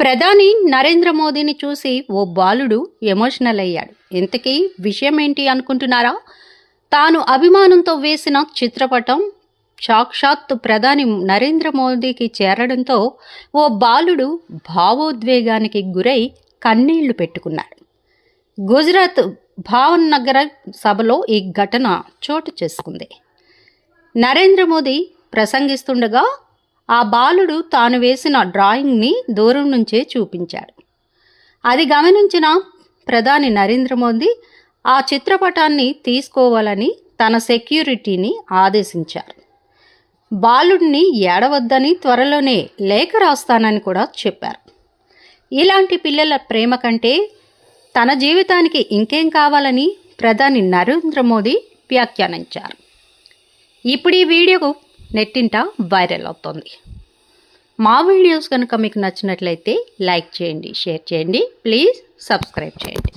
ప్రధాని నరేంద్ర మోదీని చూసి ఓ బాలుడు ఎమోషనల్ అయ్యాడు. ఇంతకీ విషయం ఏంటి అనుకుంటున్నారా? తాను అభిమానంతో వేసిన చిత్రపటం సాక్షాత్తు ప్రధాని నరేంద్ర మోదీకి చేరడంతో ఓ బాలుడు భావోద్వేగానికి గురై కన్నీళ్ళు పెట్టుకున్నాడు. గుజరాత్ భావన్ నగర సభలో ఈ ఘటన చోటు చేసుకుంది. నరేంద్ర మోదీ ప్రసంగిస్తుండగా ఆ బాలుడు తాను వేసిన డ్రాయింగ్ని దూరం నుంచే చూపించాడు. అది గమనించిన ప్రధాని నరేంద్ర మోదీ ఆ చిత్రపటాన్ని తీసుకోవాలని తన సెక్యూరిటీని ఆదేశించారు. బాలుడిని ఏడవద్దని త్వరలోనే లేఖ రాస్తానని కూడా చెప్పారు. ఇలాంటి పిల్లల ప్రేమ కంటే తన జీవితానికి ఇంకేం కావాలని ప్రధాని నరేంద్ర మోదీ వ్యాఖ్యానించారు. ఇప్పుడు ఈ వీడియోకు నెట్టింట వైరల్ అవుతోంది. మా వీడియోస్ కనుక మీకు నచ్చినట్లయితే లైక్ చేయండి షేర్ చేయండి. ప్లీజ్ సబ్స్క్రైబ్ చేయండి.